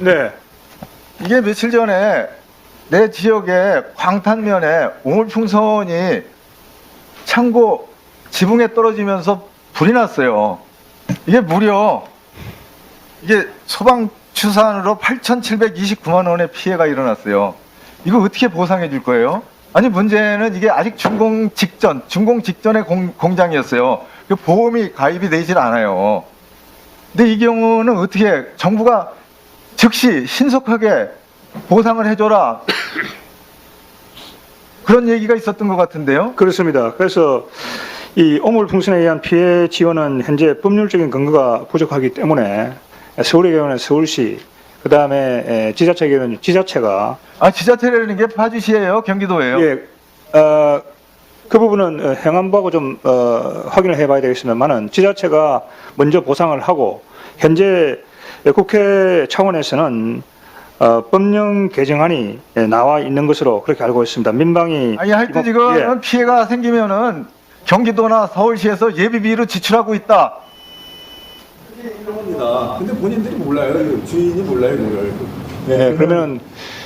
네. 이게 며칠 전에 내 지역의 광탄면에 오물풍선이 창고 지붕에 떨어지면서 불이 났어요. 이게 무려 이게 소방 추산으로 8,729만 원의 피해가 일어났어요. 이거 어떻게 보상해 줄 거예요? 아니 문제는 이게 아직 준공 직전, 준공 직전의 공, 공장이었어요. 그 보험이 가입이 되질 않아요. 근데 이 경우는 어떻게 정부가 즉시 신속하게 보상을 해줘라 그런 얘기가 있었던 것 같은데요. 그렇습니다. 그래서 이 오물풍선에 의한 피해 지원은 현재 법률적인 근거가 부족하기 때문에 서울의 경우는 서울시, 그 다음에 지자체 경우는 지자체가 아 지자체라는 게 파주시예요, 경기도예요. 예, 어, 그 부분은 어, 행안부하고 좀 어, 확인을 해봐야 되겠습니다만은 지자체가 먼저 보상을 하고 현재 국회 차원에서는 어, 법령 개정안이 예, 나와 있는 것으로 그렇게 알고 있습니다. 민방위 아니 하여튼 이번- 지금 예. 피해가 생기면은 경기도나 서울시에서 예비비로 지출하고 있다. 합니다. 근데 본인들이 몰라요. 이거 주인이 몰라요, 이걸. 네, 그러면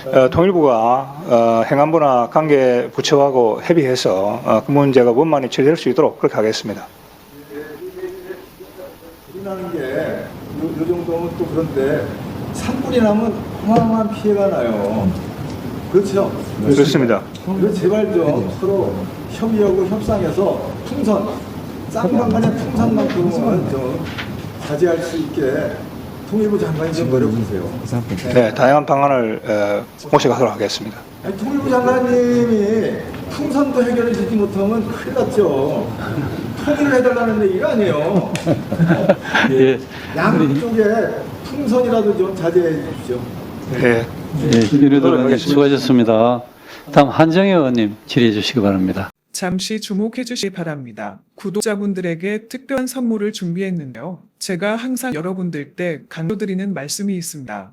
어, 통일부가 어, 행안부나 관계 부처하고 협의해서 어, 그 문제가 원만히 처리될 수 있도록 그렇게 하겠습니다. 나는 게, 요, 요 정도면 또 그런데, 산불이 나면 어마어마한 피해가 나요. 그렇죠? 그렇습니다. 그래서 제발 좀 서로 협의하고 협상해서 풍선, 쌍방 간의 풍선만큼은 좀 자제할 수 있게 통일부 장관이 좀 노력하세요. 네, 다양한 방안을 어, 모셔가도록 하겠습니다. 아니, 통일부 장관님이 풍선도 해결해 주지 못하면 큰일 났죠. 통일을 해달라는 얘기가 아니에요. 예, 양쪽에 풍선이라도 좀 자제해 주십시오. 네, 예, 윤호도 의원님 수고하셨습니다. 다음 한정혜 의원님 질의해 주시기 바랍니다. 잠시 주목해 주시기 바랍니다. 구독자분들에게 특별한 선물을 준비했는데요. 제가 항상 여러분들께 강조드리는 말씀이 있습니다.